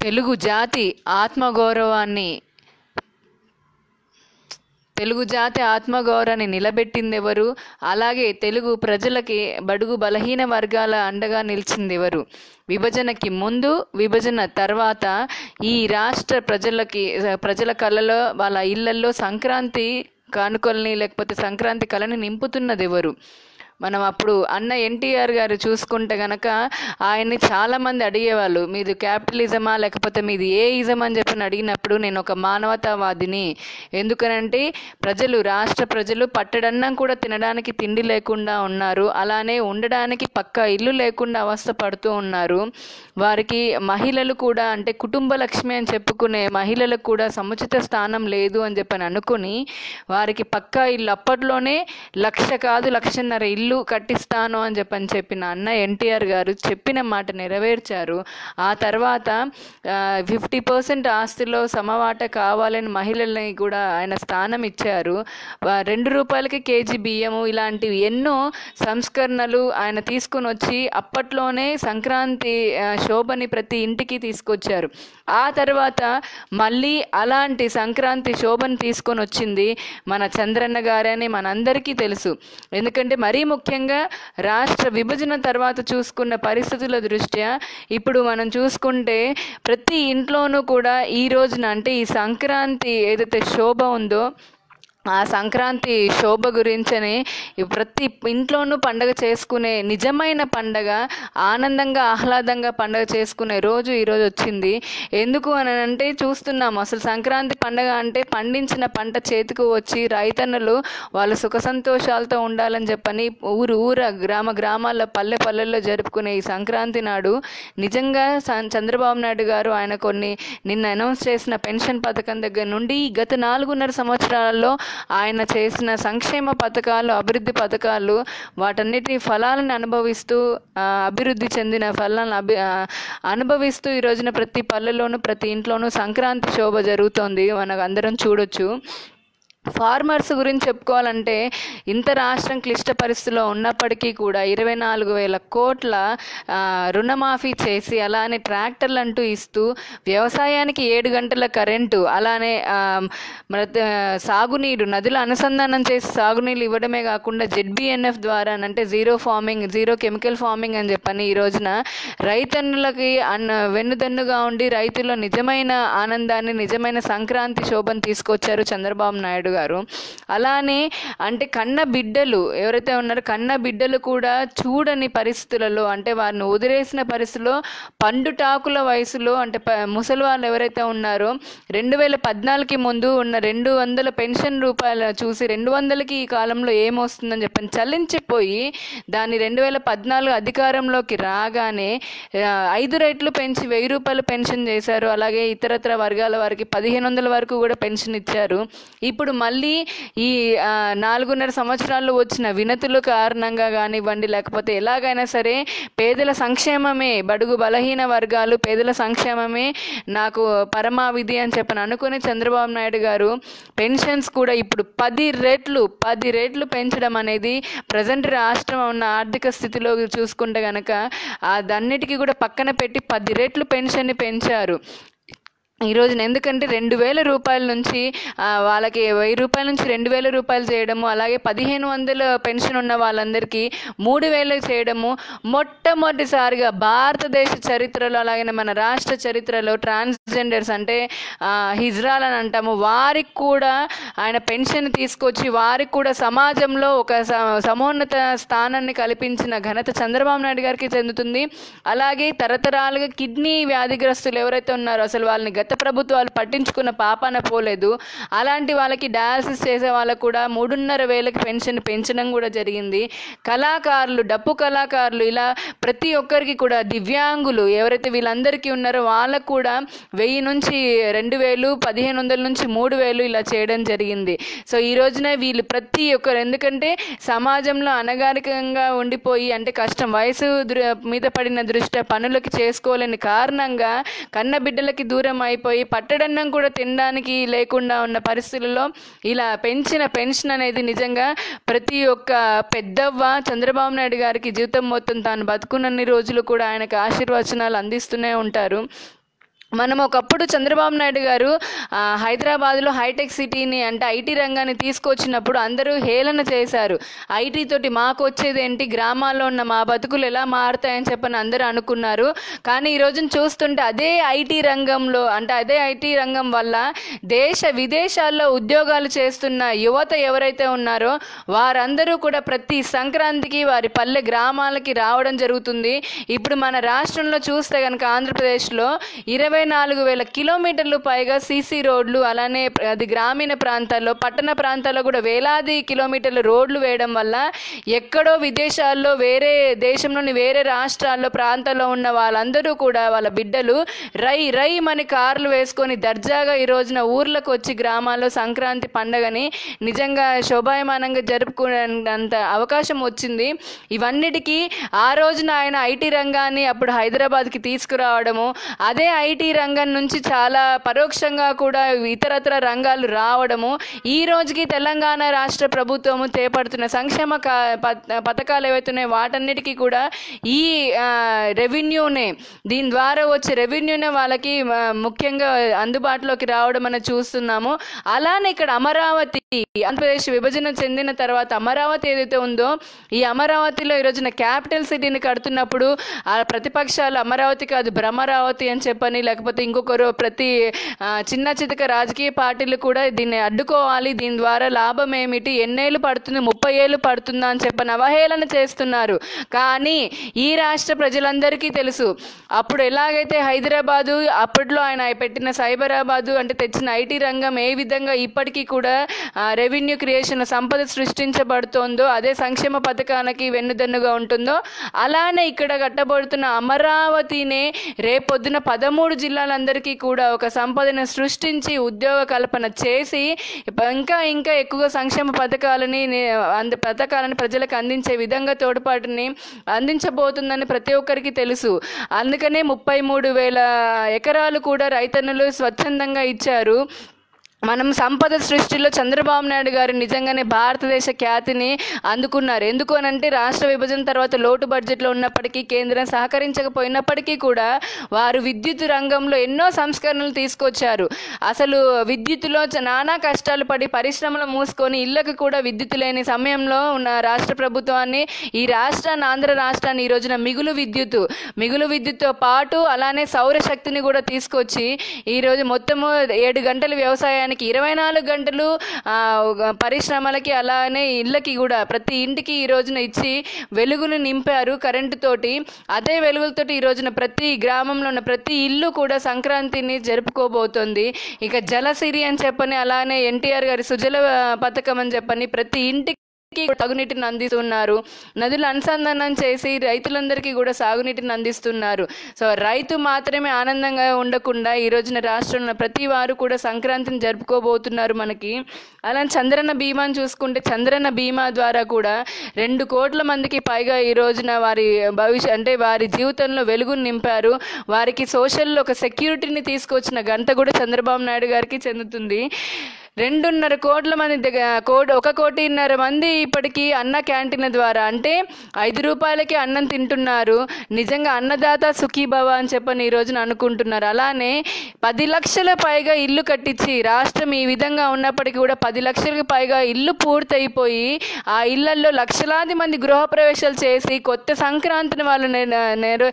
తెలుగు జాతి ఆత్మగౌరవాన్ని తెలుగు జాతి ఆత్మగౌరవాన్ని నిలబెట్టింది ఎవరు అలాగే తెలుగు ప్రజలకి బడుగు బలహీన వర్గాల అండగా నిలిచింది ఎవరు విభజనకి ముందు విభజన తర్వాత ఈ రాష్ట్ర ప్రజలకి ప్రజల కళలో వాళ్ళ ఇళ్ళల్లో సంక్రాంతి కానుకల్ని లేకపోతే సంక్రాంతి కళని నింపుతున్నది ఎవరు మనం అప్పుడు అన్న ఎన్టీఆర్ గారు చూసుకుంటే గనక ఆయన్ని చాలామంది అడిగేవాళ్ళు మీది క్యాపిటలిజమా? లేకపోతే మీది ఏ ఇజం అని చెప్పి అడిగినప్పుడు నేను ఒక మానవతావాదిని. ఎందుకనంటే ప్రజలు రాష్ట్ర ప్రజలు పట్టడన్నం కూడా తినడానికి తిండి లేకుండా ఉన్నారు. అలానే ఉండడానికి పక్క ఇల్లు లేకుండా అవస్థ పడుతూ ఉన్నారు. వారికి మహిళలు కూడా అంటే కుటుంబ లక్ష్మి అని చెప్పుకునే మహిళలకు కూడా సముచిత స్థానం లేదు అని చెప్పని అనుకుని వారికి పక్కా ఇల్లు అప్పట్లోనే లక్ష కాదు లక్షన్నర ఇల్లు కట్టిస్తాను అని చెప్పని చెప్పిన అన్న ఎన్టీఆర్ గారు చెప్పిన మాట నెరవేర్చారు. ఆ తర్వాత ఫిఫ్టీ పర్సెంట్ ఆస్తిలో సమవాట కావాలని మహిళల్ని కూడా ఆయన స్థానం ఇచ్చారు. రెండు రూపాయలకి కేజీ బియ్యము ఇలాంటివి ఎన్నో సంస్కరణలు ఆయన తీసుకొని వచ్చి అప్పట్లోనే సంక్రాంతి శోభని ప్రతి ఇంటికి తీసుకొచ్చారు. ఆ తర్వాత మళ్ళీ అలాంటి సంక్రాంతి శోభను తీసుకొని వచ్చింది మన చంద్రన్న గారని మనందరికీ తెలుసు. ఎందుకంటే మరీ ముఖ్యంగా రాష్ట్ర విభజన తర్వాత చూసుకున్న పరిస్థితుల దృష్ట్యా ఇప్పుడు మనం చూసుకుంటే ప్రతి ఇంట్లోనూ కూడా ఈ రోజున అంటే ఈ సంక్రాంతి ఏదైతే శోభ ఉందో ఆ సంక్రాంతి శోభ గురించని ప్రతి ఇంట్లోనూ పండగ చేసుకునే నిజమైన పండగ ఆనందంగా ఆహ్లాదంగా పండగ చేసుకునే రోజు ఈరోజు వచ్చింది. ఎందుకు అని అంటే చూస్తున్నాము అసలు సంక్రాంతి పండగ అంటే పండించిన పంట చేతికి వచ్చి రైతన్నులు వాళ్ళు సుఖ సంతోషాలతో ఉండాలని చెప్పని ఊరు ఊర గ్రామ గ్రామాల్లో పల్లె పల్లెల్లో జరుపుకునే ఈ సంక్రాంతి నాడు నిజంగా చంద్రబాబు నాయుడు గారు ఆయన కొన్ని నిన్న అనౌన్స్ చేసిన పెన్షన్ పథకం దగ్గర నుండి గత నాలుగున్నర సంవత్సరాలలో ఆయన చేసిన సంక్షేమ పథకాలు అభివృద్ధి పథకాలు వాటన్నిటి ఫలాలను అనుభవిస్తూ అభివృద్ధి చెందిన ఫలాలను అభి అనుభవిస్తూ ఈ రోజున ప్రతి పల్లెలోనూ ప్రతి ఇంట్లోనూ సంక్రాంతి శోభ జరుగుతోంది. మనకు అందరం చూడొచ్చు. ఫార్మర్స్ గురించి చెప్పుకోవాలంటే ఇంత రాష్ట్రం క్లిష్ట పరిస్థితిలో ఉన్నప్పటికీ కూడా ఇరవై నాలుగు వేల కోట్ల రుణమాఫీ చేసి అలానే ట్రాక్టర్లు అంటూ ఇస్తూ వ్యవసాయానికి ఏడు గంటల కరెంటు అలానే సాగునీరు నదుల అనుసంధానం చేసి సాగునీళ్ళు ఇవ్వడమే కాకుండా జెడ్బిఎన్ఎఫ్ ద్వారా అంటే zero farming zero chemical farming అని చెప్పని ఈ రోజున రైతన్నులకి అన్న వెన్నుదన్నుగా ఉండి రైతుల్లో నిజమైన ఆనందాన్ని నిజమైన సంక్రాంతి శోభను తీసుకొచ్చారు చంద్రబాబు నాయుడు గారు. అలానే అంటే కన్న బిడ్డలు ఎవరైతే ఉన్నారో కన్న బిడ్డలు కూడా చూడని పరిస్థితులలో అంటే వారిని వదిలేసిన పరిస్థితిలో పండుటాకుల వయసులో అంటే ముసలి వాళ్ళు ఎవరైతే ఉన్నారో రెండు వేల పద్నాలుగుకి ముందు ఉన్న రెండు వందల పెన్షన్ రూపాయలు చూసి రెండు వందలకి ఈ కాలంలో ఏమొస్తుందని చెప్పని చలించిపోయి దాన్ని రెండు వేల పద్నాలుగు అధికారంలోకి రాగానే ఐదు రేట్లు పెంచి వెయ్యి రూపాయలు పెన్షన్ చేశారు. అలాగే ఇతరత్ర వర్గాల వారికి పదిహేను వందల వరకు కూడా పెన్షన్ ఇచ్చారు. ఇప్పుడు మళ్ళీ ఈ నాలుగున్నర సంవత్సరాల్లో వచ్చిన వినతుల కారణంగా కానివ్వండి లేకపోతే ఎలాగైనా సరే పేదల సంక్షేమమే బడుగు బలహీన వర్గాలు పేదల సంక్షేమమే నాకు పరమావిధి అని చెప్పని అనుకుని చంద్రబాబు నాయుడు గారు పెన్షన్స్ కూడా ఇప్పుడు పది రెట్లు పది రెట్లు పెంచడం అనేది ప్రజెంట్ రాష్ట్రం ఉన్న ఆర్థిక స్థితిలో చూసుకుంటే కనుక అదన్నిటికీ కూడా పక్కన పెట్టి పది రెట్లు పెన్షన్ని పెంచారు. ఈ రోజున ఎందుకంటే రెండు వేల రూపాయల నుంచి వాళ్ళకి వెయ్యి రూపాయల నుంచి రెండు వేల రూపాయలు చేయడము అలాగే పదిహేను వందల పెన్షన్ ఉన్న వాళ్ళందరికీ మూడు వేలు చేయడము మొట్టమొదటిసారిగా భారతదేశ చరిత్రలో అలాగే మన రాష్ట్ర చరిత్రలో ట్రాన్స్జెండర్స్ అంటే హిజ్రాల్ అని అంటాము. వారికి కూడా ఆయన పెన్షన్ తీసుకొచ్చి వారికి కూడా సమాజంలో ఒక స- సమోన్నత స్థానాన్ని కల్పించిన ఘనత చంద్రబాబు నాయుడు గారికి చెందుతుంది. అలాగే తరతరాలుగా కిడ్నీ వ్యాధిగ్రస్తులు ఎవరైతే ఉన్నారో అసలు వాళ్ళని గత ప్రభుత్వాలు పట్టించుకున్న పాపాన పోలేదు. అలాంటి వాళ్ళకి డయాలసిస్ చేసే వాళ్ళకు కూడా మూడున్నర వేలకి పెన్షన్ పెంచడం కూడా జరిగింది. కళాకారులు డప్పు కళాకారులు ఇలా ప్రతి ఒక్కరికి కూడా దివ్యాంగులు ఎవరైతే వీళ్ళందరికీ ఉన్నారో వాళ్ళకు కూడా వెయ్యి నుంచి రెండు వేలు పదిహేను వందల నుంచి మూడు వేలు ఇలా చేయడం జరిగింది. సో ఈ రోజున వీళ్ళు ప్రతి ఒక్కరు ఎందుకంటే సమాజంలో అనగారికంగా ఉండిపోయి అంటే కష్టం వయసు దృ- మీద పడిన దృష్ట్యా పనులకి చేసుకోలేని కారణంగా కన్న బిడ్డలకి దూరం అయిపోయి అయిపోయి పట్టడన్నం కూడా తినడానికి లేకుండా ఉన్న పరిస్థితుల్లో ఇలా పెంచిన పెన్షన్ అనేది నిజంగా ప్రతి ఒక్క పెద్దవ్వ చంద్రబాబు నాయుడు గారికి జీవితం మొత్తం తాను బతుకున్నన్ని రోజులు కూడా ఆయనకు ఆశీర్వచనాలు అందిస్తూనే ఉంటారు. మనం ఒకప్పుడు చంద్రబాబు నాయుడు గారు హైదరాబాద్లో హైటెక్ సిటీని అంటే ఐటీ రంగాన్ని తీసుకొచ్చినప్పుడు అందరూ హేళన చేశారు. ఐటీ తోటి మాకు వచ్చేది ఏంటి? గ్రామాల్లో ఉన్న మా బతుకులు ఎలా మారుతాయని చెప్పని అందరూ అనుకున్నారు. కానీ ఈ రోజున చూస్తుంటే అదే ఐటీ రంగంలో అంటే అదే ఐటీ రంగం వల్ల దేశ విదేశాల్లో ఉద్యోగాలు చేస్తున్న యువత ఎవరైతే ఉన్నారో వారందరూ కూడా ప్రతి సంక్రాంతికి వారి పల్లె గ్రామాలకి రావడం జరుగుతుంది. ఇప్పుడు మన రాష్ట్రంలో చూస్తే కనుక ఆంధ్రప్రదేశ్లో ఇరవై ఇరవై నాలుగు వేల కిలోమీటర్లు పైగా సీసీ రోడ్లు అలానే అది గ్రామీణ ప్రాంతాల్లో పట్టణ ప్రాంతాల్లో కూడా వేలాది కిలోమీటర్ల రోడ్లు వేయడం వల్ల ఎక్కడో విదేశాల్లో వేరే దేశంలోని వేరే రాష్ట్రాల్లో ప్రాంతాల్లో ఉన్న వాళ్ళందరూ కూడా వాళ్ళ బిడ్డలు రై రై మన కార్లు వేసుకొని దర్జాగా ఈ రోజున ఊర్లకు వచ్చి గ్రామాల్లో సంక్రాంతి పండగని నిజంగా శోభాయమానంగా జరుపుకునేంత అవకాశం వచ్చింది. ఇవన్నిటికీ ఆ రోజున ఆయన ఐటీ రంగాన్ని అప్పుడు హైదరాబాద్కి తీసుకురావడము అదే ఐటీ రంగం నుంచి చాలా పరోక్షంగా కూడా ఇతరత్ర రంగాలు రావడము. ఈ రోజుకి తెలంగాణ రాష్ట్ర ప్రభుత్వము చేపడుతున్న సంక్షేమ పథకాలు ఏవైతున్నాయో వాటన్నిటికీ కూడా ఈ రెవెన్యూనే దీని ద్వారా వచ్చే రెవెన్యూనే వాళ్ళకి ముఖ్యంగా అందుబాటులోకి రావడం అని చూస్తున్నాము. అలానే ఇక్కడ అమరావతి ఆంధ్రప్రదేశ్ విభజన చెందిన తర్వాత అమరావతి ఏదైతే ఉందో ఈ అమరావతిలో ఈ రోజున క్యాపిటల్ సిటీని కడుతున్నప్పుడు ఆ ప్రతిపక్షాలు అమరావతి కాదు భ్రమరావతి అని చెప్పని లేకపోతే లేకపోతే ఇంకొకరు ప్రతి చిన్న చితక రాజకీయ పార్టీలు కూడా దీన్ని అడ్డుకోవాలి. దీని ద్వారా లాభం ఏమిటి? ఎన్నేళ్ళు పడుతుంది? ముప్పై ఏళ్ళు పడుతుందా అని చెప్పని అవహేళన చేస్తున్నారు. కానీ ఈ రాష్ట్ర ప్రజలందరికీ తెలుసు అప్పుడు ఎలాగైతే హైదరాబాదు అప్పట్లో ఆయన పెట్టిన సైబరాబాదు అంటే తెచ్చిన ఐటీ రంగం ఏ విధంగా ఇప్పటికీ కూడా రెవెన్యూ క్రియేషన్ సంపద సృష్టించబడుతోందో అదే సంక్షేమ పథకానికి వెన్నుదన్నుగా ఉంటుందో అలానే ఇక్కడ కట్టబడుతున్న అమరావతినే రేపొద్దున పదమూడు జిల్లా జిల్లాలందరికీ కూడా ఒక సంపదను సృష్టించి ఉద్యోగ కల్పన చేసి ఇంకా ఇంకా ఎక్కువ సంక్షేమ పథకాలని అంద పథకాలను ప్రజలకు అందించే విధంగా తోడ్పాటుని అందించబోతుందని ప్రతి ఒక్కరికి తెలుసు. అందుకనే ముప్పై మూడు వేల ఎకరాలు కూడా రైతన్నులు స్వచ్ఛందంగా ఇచ్చారు. మనం సంపద సృష్టిలో చంద్రబాబు నాయుడు గారు నిజంగానే భారతదేశ ఖ్యాతిని అందుకున్నారు. ఎందుకు అని అంటే రాష్ట్ర విభజన తర్వాత లోటు బడ్జెట్లో ఉన్నప్పటికీ కేంద్రం సహకరించకపోయినప్పటికీ కూడా వారు విద్యుత్ రంగంలో ఎన్నో సంస్కరణలు తీసుకొచ్చారు. అసలు విద్యుత్తులో నానా కష్టాలు పడి పరిశ్రమలు మూసుకొని ఇళ్ళకు కూడా విద్యుత్ లేని సమయంలో ఉన్న రాష్ట్ర ప్రభుత్వాన్ని ఈ రాష్ట్రాన్ని ఆంధ్ర రాష్ట్రాన్ని ఈ రోజున మిగులు విద్యుత్ మిగులు విద్యుత్తో పాటు అలానే సౌరశక్తిని కూడా తీసుకొచ్చి ఈరోజు మొత్తము ఏడు గంటల వ్యవసాయాన్ని మనకి ఇరవై నాలుగు గంటలు పరిశ్రమలకి అలానే ఇళ్ళకి కూడా ప్రతి ఇంటికి ఈ రోజున ఇచ్చి వెలుగును నింపారు కరెంటు తోటి. అదే వెలుగులతోటి ఈ రోజున ప్రతి గ్రామంలో ఉన్న ప్రతి ఇల్లు కూడా సంక్రాంతిని జరుపుకోబోతోంది. ఇక జలసిరి అని చెప్పని అలానే ఎన్టీఆర్ గారి సుజల పథకం అని చెప్పని ప్రతి ఇంటికి కూడా తాగునీటిని అందిస్తున్నారు. నదులు అనుసంధానం చేసి రైతులందరికీ కూడా సాగునీటిని అందిస్తున్నారు. సో రైతు మాత్రమే ఆనందంగా ఉండకుండా ఈ రోజున రాష్ట్రంలో ప్రతి వారు కూడా సంక్రాంతిని జరుపుకోబోతున్నారు మనకి. అలా చంద్రన్న బీమాను చూసుకుంటే చంద్రన్న బీమా ద్వారా కూడా రెండు కోట్ల మందికి పైగా ఈ రోజున వారి భవిష్య అంటే వారి జీవితంలో వెలుగును నింపారు. వారికి సోషల్లో ఒక సెక్యూరిటీని తీసుకొచ్చిన ఘనత కూడా చంద్రబాబు నాయుడు గారికి చెందుతుంది. రెండున్నర కోట్ల మంది దగ్గర కోటి ఒక కోటిన్నర మంది ఇప్పటికీ అన్న క్యాంటీన్ ద్వారా అంటే ఐదు రూపాయలకి అన్నం తింటున్నారు. నిజంగా అన్నదాత సుఖీభవ అని చెప్పని ఈ రోజున అనుకుంటున్నారు. అలానే పది లక్షల పైగా ఇల్లు కట్టించి రాష్ట్రం ఈ విధంగా ఉన్నప్పటికీ కూడా పది లక్షలకు పైగా ఇల్లు పూర్తయిపోయి ఆ ఇళ్ళల్లో లక్షలాది మంది గృహప్రవేశాలు చేసి కొత్త సంక్రాంతిని వాళ్ళు నె-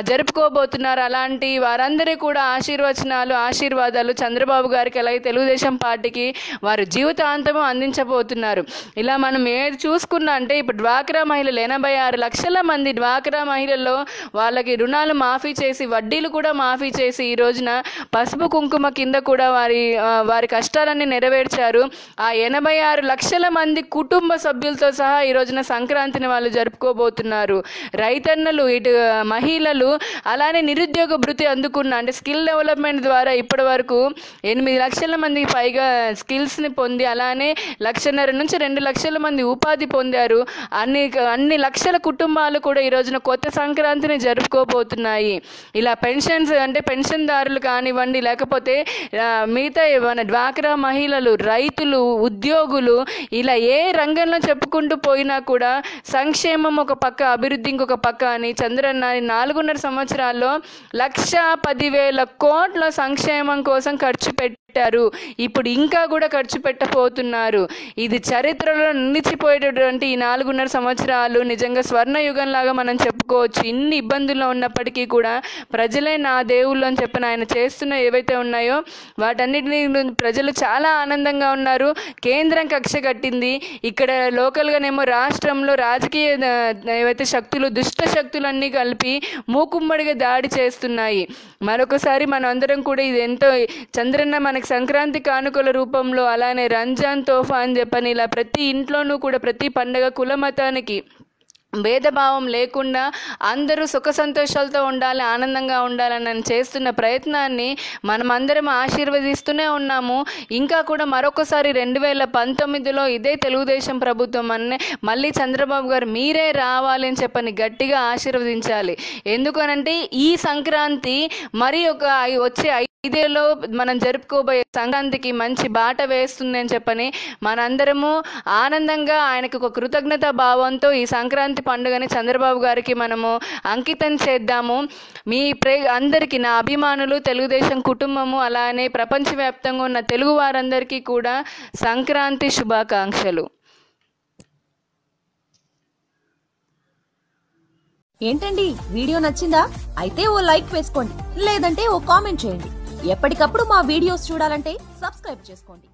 జరుపుకోబోతున్నారు. అలాంటి వారందరూ కూడా ఆశీర్వచనాలు ఆశీర్వాదాలు చంద్రబాబు గారికి అలాగే తెలుగుదేశం పార్టీకి వారు జీవితాంతము అందించబోతున్నారు. ఇలా మనం ఏది చూసుకున్నా అంటే ఇప్పుడు డ్వాక్రా మహిళలు ఎనభై ఆరు లక్షల మంది డ్వాక్రా మహిళల్లో వాళ్ళకి రుణాలు మాఫీ చేసి వడ్డీలు కూడా మాఫీ చేసి ఈ రోజున పసుపు కుంకుమ కింద కూడా వారి వారి కష్టాలన్నీ నెరవేర్చారు. ఆ ఎనభై ఆరు లక్షల మంది కుటుంబ సభ్యులతో సహా ఈ రోజున సంక్రాంతిని వాళ్ళు జరుపుకోబోతున్నారు. రైతన్నలు ఇటు మహిళలు అలానే నిరుద్యోగ భృతి అందుకున్న అంటే స్కిల్ డెవలప్మెంట్ ద్వారా ఇప్పటి వరకు ఎనిమిది లక్షల మందికి పైగా స్కిల్స్ని పొంది అలానే లక్షన్నర నుంచి రెండు లక్షల మంది ఉపాధి పొందారు. అన్ని అన్ని లక్షల కుటుంబాలు కూడా ఈ రోజున కొత్త సంక్రాంతిని జరుపుకోబోతున్నాయి. ఇలా పెన్షన్స్ అంటే పెన్షన్దారులు కానివ్వండి లేకపోతే మిగతా మన డ్వాక్రా మహిళలు రైతులు ఉద్యోగులు ఇలా ఏ రంగంలో చెప్పుకుంటూ పోయినా కూడా సంక్షేమం ఒక పక్క అభివృద్ధి ఇంకొక పక్క అని చంద్రన్న నాలుగున్నర సంవత్సరాల్లో లక్ష పదివేల కోట్ల సంక్షేమం కోసం ఖర్చు పెట్టారు. ఇప్పుడు ఇంకా కూడా ఖర్చు పెట్టబోతున్నారు. ఇది చరిత్రలో నిలిచిపోయేటటువంటి ఈ నాలుగున్నర సంవత్సరాలు నిజంగా స్వర్ణయుగం లాగా మనం చెప్పుకోవచ్చు ఇన్ని ఇబ్బందుల్లో ఉన్నప్పటికీ కూడా ప్రజలే నా దేవుళ్ళు అని చెప్పిన ఆయన చేస్తున్న ఏవైతే ఉన్నాయో వాటన్నిటిని ప్రజలు చాలా ఆనందంగా ఉన్నారు. కేంద్రం కక్ష కట్టింది. ఇక్కడ లోకల్గానేమో రాష్ట్రంలో రాజకీయ ఏవైతే శక్తులు దుష్ట శక్తులన్నీ కలిపి మూకుమ్మడిగా దాడి చేస్తున్నాయి. మరొకసారి మనం అందరం కూడా ఇది ఎంతో చంద్రన్న మనకి సంక్రాంతి కానుకల రూపంలో అలానే రంజాన్ తోఫా అని చెప్పని ఇలా ప్రతి ఇంట్లోనూ కూడా ప్రతి పండగ కుల మతానికి భేదభావం లేకుండా అందరూ సుఖ సంతోషాలతో ఉండాలి ఆనందంగా ఉండాలని నేను చేస్తున్న ప్రయత్నాన్ని మనమందరం ఆశీర్వదిస్తూనే ఉన్నాము. ఇంకా కూడా మరొకసారి రెండు వేల పంతొమ్మిదిలో ఇదే తెలుగుదేశం ప్రభుత్వం అనే మళ్ళీ చంద్రబాబు గారు మీరే రావాలి అని చెప్పని గట్టిగా ఆశీర్వదించాలి. ఎందుకనంటే ఈ సంక్రాంతి మరి ఒక వచ్చే ఐదేళ్ళలో మనం జరుపుకోబోయే సంక్రాంతికి మంచి బాట వేస్తుంది అని చెప్పని మనందరము ఆనందంగా ఆయనకు ఒక కృతజ్ఞత భావంతో ఈ సంక్రాంతి పండుగని చంద్రబాబు గారికి మనము అంకితం చేద్దాము. మీ ప్రే అందరికీ నా అభిమానులు తెలుగుదేశం కుటుంబము అలానే ప్రపంచవ్యాప్తంగా ఉన్న తెలుగు వారందరికీ కూడా సంక్రాంతి శుభాకాంక్షలు. ఏంటండి? వీడియో నచ్చిందా? అయితే ఓ లైక్ వేసుకోండి. లేదంటే ఓ కామెంట్ చేయండి. ఎప్పటికప్పుడు మా వీడియోస్ చూడాలంటే సబ్స్క్రైబ్ చేసుకోండి.